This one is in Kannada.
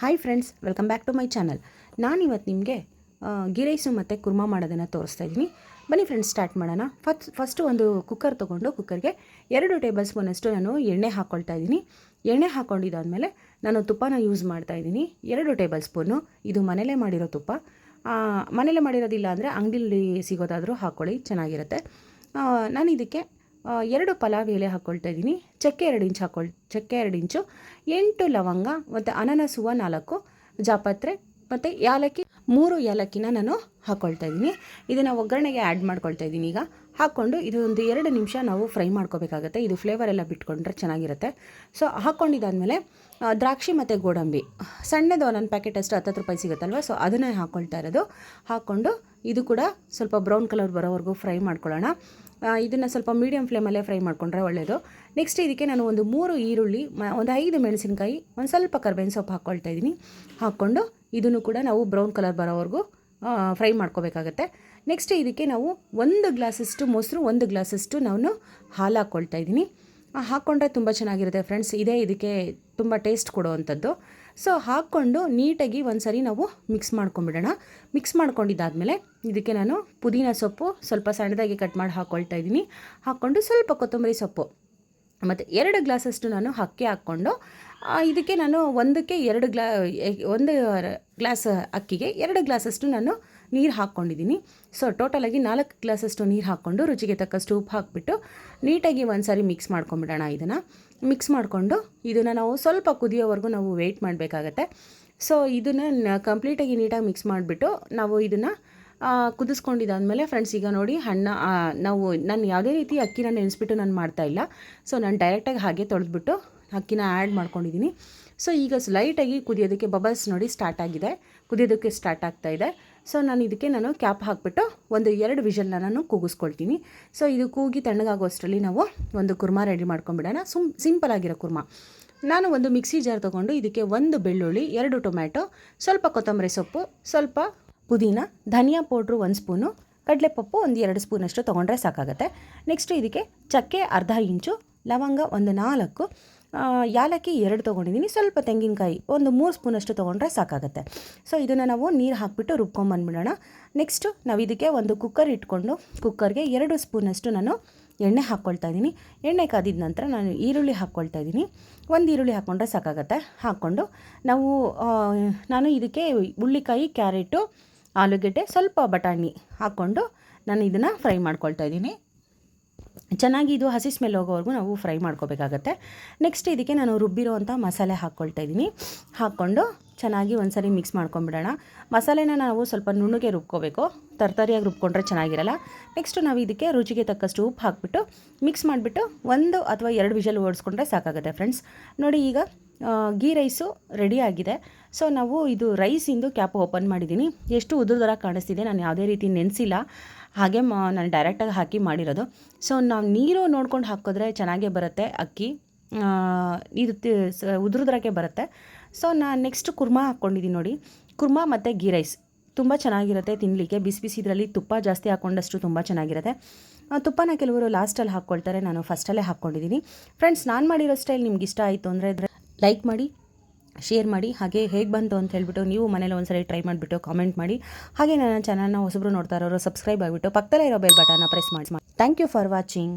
Hi friends welcome back to my channel ನಾನಿವತ್ತು ನಿಮಗೆ ಗಿರೈಸು ಮತ್ತು ಕುರ್ಮಾ ಮಾಡೋದನ್ನು ತೋರಿಸ್ತಾ ಇದ್ದೀನಿ. ಬನ್ನಿ ಫ್ರೆಂಡ್ಸ್ ಸ್ಟಾರ್ಟ್ ಮಾಡೋಣ. ಫಸ್ಟ್ ಫಸ್ಟು ಒಂದು ಕುಕ್ಕರ್ ತೊಗೊಂಡು ಕುಕ್ಕರ್ಗೆ ಎರಡು ಟೇಬಲ್ ಸ್ಪೂನಷ್ಟು ನಾನು ಎಣ್ಣೆ ಹಾಕ್ಕೊಳ್ತಾ ಇದ್ದೀನಿ. ಎಣ್ಣೆ ಹಾಕ್ಕೊಂಡಿದ್ದಾದಮೇಲೆ ನಾನು ತುಪ್ಪನ ಯೂಸ್ ಮಾಡ್ತಾ ಇದ್ದೀನಿ. ಎರಡು ಟೇಬಲ್ ಸ್ಪೂನು ಇದು ಮನೇಲೇ ಮಾಡಿರೋ ತುಪ್ಪ. ಮನೇಲೇ ಮಾಡಿರೋದಿಲ್ಲ ಅಂದರೆ ಅಂಗಡಿಲಿ ಸಿಗೋದಾದರೂ ಹಾಕ್ಕೊಳ್ಳಿ ಚೆನ್ನಾಗಿರುತ್ತೆ. ನಾನು ಇದಕ್ಕೆ ಎರಡು ಪಲಾವ್ ಎಲೆ ಹಾಕ್ಕೊಳ್ತಾ ಇದ್ದೀನಿ. ಚಕ್ಕೆ ಎರಡು ಇಂಚು ಹಾಕೊಳ್ ಚಕ್ಕೆ ಎರಡು ಇಂಚು, ಎಂಟು ಲವಂಗ ಮತ್ತು ಅನನಸ್ ಹೂವು ನಾಲ್ಕು ಜಾಪತ್ರೆ ಮತ್ತು ಏಲಕ್ಕಿ ಮೂರು ಏಲಕ್ಕಿನ ನಾನು ಹಾಕ್ಕೊಳ್ತಾ ಇದ್ದೀನಿ. ಇದನ್ನು ಒಗ್ಗರಣೆಗೆ ಆ್ಯಡ್ ಮಾಡ್ಕೊಳ್ತಾ ಇದ್ದೀನಿ ಈಗ. ಹಾಕ್ಕೊಂಡು ಇದು ಒಂದು ಎರಡು ನಿಮಿಷ ನಾವು ಫ್ರೈ ಮಾಡ್ಕೋಬೇಕಾಗತ್ತೆ. ಇದು ಫ್ಲೇವರ್ ಎಲ್ಲ ಬಿಟ್ಕೊಂಡ್ರೆ ಚೆನ್ನಾಗಿರುತ್ತೆ. ಸೊ ಹಾಕ್ಕೊಂಡಿದ್ದಾದಮೇಲೆ ದ್ರಾಕ್ಷಿ ಮತ್ತು ಗೋಡಂಬಿ. ಸಣ್ಣದು ಒಂದೊಂದು ಪ್ಯಾಕೆಟ್ ಅಷ್ಟು ಹತ್ತತ್ತು ರೂಪಾಯಿ ಸಿಗುತ್ತಲ್ವ? ಸೊ ಅದನ್ನೇ ಹಾಕ್ಕೊಳ್ತಾ ಇರೋದು. ಹಾಕ್ಕೊಂಡು ಇದು ಕೂಡ ಸ್ವಲ್ಪ ಬ್ರೌನ್ ಕಲರ್ ಬರೋವರೆಗೂ ಫ್ರೈ ಮಾಡ್ಕೊಳ್ಳೋಣ. ಇದನ್ನು ಸ್ವಲ್ಪ ಮೀಡಿಯಮ್ ಫ್ಲೇಮಲ್ಲೇ ಫ್ರೈ ಮಾಡಿಕೊಂಡ್ರೆ ಒಳ್ಳೆಯದು ನೆಕ್ಸ್ಟ್ ಇದಕ್ಕೆ ನಾನು ಒಂದು ಮೂರು ಈರುಳ್ಳಿ ಒಂದು ಐದು ಮೆಣಸಿನಕಾಯಿ, ಒಂದು ಸ್ವಲ್ಪ ಕರ್ಬೇವಿನ ಸೊಪ್ಪು ಹಾಕ್ಕೊಳ್ತಾ ಇದ್ದೀನಿ. ಹಾಕ್ಕೊಂಡು ಇದನ್ನು ಕೂಡ ನಾವು ಬ್ರೌನ್ ಕಲರ್ ಬರೋವರೆಗೂ ಫ್ರೈ ಮಾಡ್ಕೋಬೇಕಾಗತ್ತೆ. ನೆಕ್ಸ್ಟ್ ಇದಕ್ಕೆ ನಾವು ಒಂದು ಗ್ಲಾಸಷ್ಟು ಮೊಸರು, ಒಂದು ಗ್ಲಾಸಷ್ಟು ನಾನು ಹಾಲು ಹಾಕ್ಕೊಳ್ತಾ ಇದ್ದೀನಿ. ಹಾಕ್ಕೊಂಡ್ರೆ ತುಂಬ ಚೆನ್ನಾಗಿರುತ್ತೆ ಫ್ರೆಂಡ್ಸ್. ಇದೇ ಇದಕ್ಕೆ ತುಂಬ ಟೇಸ್ಟ್ ಕೊಡುವಂಥದ್ದು. ಸೊ ಹಾಕ್ಕೊಂಡು ನೀಟಾಗಿ ಒಂದು ಸರಿ ನಾವು ಮಿಕ್ಸ್ ಮಾಡ್ಕೊಂಬಿಡೋಣ. ಮಿಕ್ಸ್ ಮಾಡ್ಕೊಂಡಿದ್ದಾದ್ಮೇಲೆ ಇದಕ್ಕೆ ನಾನು ಪುದೀನ ಸೊಪ್ಪು ಸ್ವಲ್ಪ ಸಣ್ಣದಾಗಿ ಕಟ್ ಮಾಡಿ ಹಾಕ್ಕೊಳ್ತಾ ಇದ್ದೀನಿ. ಹಾಕ್ಕೊಂಡು ಸ್ವಲ್ಪ ಕೊತ್ತಂಬರಿ ಸೊಪ್ಪು. ಮತ್ತು ಎರಡು ಗ್ಲಾಸಷ್ಟು ನಾನು ಅಕ್ಕಿ ಹಾಕ್ಕೊಂಡು ಇದಕ್ಕೆ ನಾನು ಒಂದಕ್ಕೆ ಎರಡು ಗ್ಲಾ ಒಂದು ಗ್ಲಾಸ್ ಅಕ್ಕಿಗೆ ಎರಡು ಗ್ಲಾಸಷ್ಟು ನಾನು ನೀರು ಹಾಕ್ಕೊಂಡಿದ್ದೀನಿ ಸೊ ಟೋಟಲಾಗಿ ನಾಲ್ಕು ಗ್ಲಾಸಷ್ಟು ನೀರು ಹಾಕ್ಕೊಂಡು ರುಚಿಗೆ ತಕ್ಕಷ್ಟು ಉಪ್ಪು ಹಾಕಿಬಿಟ್ಟು ನೀಟಾಗಿ ಒಂದು ಸಾರಿ ಮಿಕ್ಸ್ ಮಾಡ್ಕೊಂಬಿಡೋಣ ಇದನ್ನು. ಮಿಕ್ಸ್ ಮಾಡಿಕೊಂಡು ಇದನ್ನು ನಾವು ಸ್ವಲ್ಪ ಕುದಿಯೋವರೆಗೂ ನಾವು ವೆಯ್ಟ್ ಮಾಡಬೇಕಾಗತ್ತೆ. ಸೊ ಇದನ್ನು ಕಂಪ್ಲೀಟಾಗಿ ನೀಟಾಗಿ ಮಿಕ್ಸ್ ಮಾಡಿಬಿಟ್ಟು ನಾವು ಇದನ್ನು ಕುದಿಸ್ಕೊಂಡಿದ್ದಾದಮೇಲೆ ಫ್ರೆಂಡ್ಸ್ ಈಗ ನೋಡಿ ಹಣ್ಣ ನಾವು ನಾನು ಯಾವುದೇ ರೀತಿ ಅಕ್ಕಿನ ನೆನೆಸ್ಬಿಟ್ಟು ನಾನು ಮಾಡ್ತಾ ಇಲ್ಲ. ಸೊ ನಾನು ಡೈರೆಕ್ಟಾಗಿ ಹಾಗೆ ತೊಳೆದ್ಬಿಟ್ಟು ಅಕ್ಕಿನ ಆ್ಯಡ್ ಮಾಡ್ಕೊಂಡಿದ್ದೀನಿ ಸೊ ಈಗ ಲೈಟಾಗಿ ಕುದಿಯೋದಕ್ಕೆ ಬಬಲ್ಸ್ ನೋಡಿ ಸ್ಟಾರ್ಟ್ ಆಗಿದೆ. ಕುದಿಯೋದಕ್ಕೆ ಸ್ಟಾರ್ಟ್ ಆಗ್ತಾ ಇದೆ. ಸೊ ನಾನು ಇದಕ್ಕೆ ನಾನು ಕ್ಯಾಪ್ ಹಾಕ್ಬಿಟ್ಟು ಒಂದು ಎರಡು ವಿಷಲ್ನ ನಾನು ಕೂಗಿಸ್ಕೊಳ್ತೀನಿ. ಸೊ ಇದು ಕೂಗಿ ತಣ್ಣಗಾಗೋಷ್ಟರಲ್ಲಿ ನಾವು ಒಂದು ಕುರ್ಮಾ ರೆಡಿ ಮಾಡ್ಕೊಂಬಿಡೋಣ ಸುಮ್ ಸಿಂಪಲ್ ಆಗಿರೋ ಕುರ್ಮಾ. ನಾನು ಒಂದು ಮಿಕ್ಸಿ ಜಾರ್ ತೊಗೊಂಡು ಇದಕ್ಕೆ ಒಂದು ಬೆಳ್ಳುಳ್ಳಿ, ಎರಡು ಟೊಮ್ಯಾಟೊ, ಸ್ವಲ್ಪ ಕೊತ್ತಂಬರಿ ಸೊಪ್ಪು, ಸ್ವಲ್ಪ ಪುದೀನ, ಧನಿಯಾ ಪೌಡ್ರು ಒಂದು ಸ್ಪೂನು, ಕಡಲೆಪಪ್ಪು ಒಂದು ಎರಡು ಸ್ಪೂನಷ್ಟು ತೊಗೊಂಡ್ರೆ ಸಾಕಾಗುತ್ತೆ. ನೆಕ್ಸ್ಟ್ ಇದಕ್ಕೆ ಚಕ್ಕೆ ಅರ್ಧ ಇಂಚು ಲವಂಗ ಒಂದು ನಾಲ್ಕು ಯಾಲಕ್ಕಿ ಎರಡು ತೊಗೊಂಡಿದ್ದೀನಿ. ಸ್ವಲ್ಪ ತೆಂಗಿನಕಾಯಿ ಒಂದು ಮೂರು ಸ್ಪೂನಷ್ಟು ತೊಗೊಂಡ್ರೆ ಸಾಕಾಗುತ್ತೆ. ಸೊ ಇದನ್ನು ನಾವು ನೀರು ಹಾಕಿಬಿಟ್ಟು ರುಬ್ಕೊಂಬಂದ್ಬಿಡೋಣ ನೆಕ್ಸ್ಟು ನಾವು ಇದಕ್ಕೆ ಒಂದು ಕುಕ್ಕರ್ ಇಟ್ಕೊಂಡು ಕುಕ್ಕರ್ಗೆ ಎರಡು ಸ್ಪೂನಷ್ಟು ನಾನು ಎಣ್ಣೆ ಹಾಕ್ಕೊಳ್ತಾ ಇದ್ದೀನಿ. ಎಣ್ಣೆ ಕಾದಿದ ನಂತರ ನಾನು ಈರುಳ್ಳಿ ಹಾಕ್ಕೊಳ್ತಾ ಇದ್ದೀನಿ. ಒಂದು ಈರುಳ್ಳಿ ಹಾಕ್ಕೊಂಡ್ರೆ ಸಾಕಾಗತ್ತೆ. ಹಾಕ್ಕೊಂಡು ನಾವು ನಾನು ಇದಕ್ಕೆ ಹುಳ್ಳಿಕಾಯಿ ಕ್ಯಾರೆಟು, ಆಲೂಗೆಡ್ಡೆ, ಸ್ವಲ್ಪ ಬಟಾಣಿ ಹಾಕ್ಕೊಂಡು ನಾನು ಇದನ್ನು ಫ್ರೈ ಮಾಡ್ಕೊಳ್ತಾ ಇದ್ದೀನಿ. ಚೆನ್ನಾಗಿ ಇದು ಹಸಿ ಸ್ಮೆಲ್ ಹೋಗೋವರೆಗೂ ನಾವು ಫ್ರೈ ಮಾಡ್ಕೋಬೇಕಾಗತ್ತೆ. ನೆಕ್ಸ್ಟ್ ಇದಕ್ಕೆ ನಾನು ರುಬ್ಬಿರೋವಂಥ ಮಸಾಲೆ ಹಾಕ್ಕೊಳ್ತಾ ಇದ್ದೀನಿ. ಹಾಕ್ಕೊಂಡು ಚೆನ್ನಾಗಿ ಒಂದ್ಸರಿ ಮಿಕ್ಸ್ ಮಾಡ್ಕೊಂಬಿಡೋಣ ಮಸಾಲೆನ ನಾವು ಸ್ವಲ್ಪ ನುಣ್ಣಗೆ ರುಬ್ಕೋಬೇಕು. ತರ್ತರಿಯಾಗಿ ರುಬ್ಕೊಂಡ್ರೆ ಚೆನ್ನಾಗಿರಲ್ಲ. ನೆಕ್ಸ್ಟ್ ನಾವು ಇದಕ್ಕೆ ರುಚಿಗೆ ತಕ್ಕಷ್ಟು ಉಪ್ಪು ಹಾಕ್ಬಿಟ್ಟು ಮಿಕ್ಸ್ ಮಾಡಿಬಿಟ್ಟು ಒಂದು ಅಥವಾ ಎರಡು ವಿಷಲ್ ಓಡಿಸ್ಕೊಂಡ್ರೆ ಸಾಕಾಗುತ್ತೆ ಫ್ರೆಂಡ್ಸ್ ನೋಡಿ ಈಗ ಗೀ ರೈಸು ರೆಡಿ ಆಗಿದೆ. ಸೊ ನಾವು ಇದು ರೈಸಿಂದು ಕ್ಯಾಪ್ ಓಪನ್ ಮಾಡಿದ್ದೀನಿ ಎಷ್ಟು ಉದುರ್ದರ ಕಾಣಿಸ್ತಿದೆ ನಾನು ಯಾವುದೇ ರೀತಿ ನೆನೆಸಿಲ್ಲ. ಹಾಗೆ ಮಾ, ನಾನು ಡೈರೆಕ್ಟಾಗಿ ಹಾಕಿ ಮಾಡಿರೋದು. ಸೊ ನಾವು ನೀರು ನೋಡ್ಕೊಂಡು ಹಾಕಿದ್ರೆ ಚೆನ್ನಾಗೇ ಬರುತ್ತೆ ಅಕ್ಕಿ. ಇದು ಉದುರುದ್ರಕ್ಕೆ ಬರುತ್ತೆ. ಸೊ ನಾನು ನೆಕ್ಸ್ಟ್ ಕುರ್ಮಾ ಹಾಕ್ಕೊಂಡಿದ್ದೀನಿ ನೋಡಿ. ಕುರ್ಮಾ ಮತ್ತು ಗೀ ರೈಸ್ ತುಂಬ ಚೆನ್ನಾಗಿರುತ್ತೆ ತಿನ್ನಲಿಕ್ಕೆ ಬಿಸಿ ಬಿಸಿ ಇದರಲ್ಲಿ ತುಪ್ಪ ಜಾಸ್ತಿ ಹಾಕ್ಕೊಂಡಷ್ಟು ತುಂಬ ಚೆನ್ನಾಗಿರುತ್ತೆ. ತುಪ್ಪನ ಕೆಲವರು ಲಾಸ್ಟಲ್ಲಿ ಹಾಕ್ಕೊಳ್ತಾರೆ ನಾನು ಫಸ್ಟಲ್ಲೇ ಹಾಕ್ಕೊಂಡಿದ್ದೀನಿ ಫ್ರೆಂಡ್ಸ್ ನಾನು ಮಾಡಿರೋ ಸ್ಟೈಲ್ ನಿಮ್ಗೆ ಇಷ್ಟ ಆಯಿತು ಅಂದರೆ ಲೈಕ್ ಮಾಡಿ ಶೇರ್ ಮಾಡಿ, ಹಾಗೆ ಹೇಗೆ ಬಂತು ಅಂತ ಹೇಳಿಬಿಟ್ಟು ನೀವು ಮನೇಲಿ ಒಂದ್ಸರಿ ಟ್ರೈ ಮಾಡಿಬಿಟ್ಟು ಕಾಮೆಂಟ್ ಮಾಡಿ. ಹಾಗೆ ನನ್ನ ಚಾನಲ್ನ ಹೊಸಬ್ರು ನೋಡ್ತಾ ಇರೋರು ಸಬ್ಸ್ಕ್ರೈಬ್ ಆಗಿಬಿಟ್ಟು ಪಕ್ಕದಲ್ಲೇ ಇರೋ ಬೆಲ್ ಬಟನ್ನ ಪ್ರೆಸ್ ಮಾಡಿ. Thank you for watching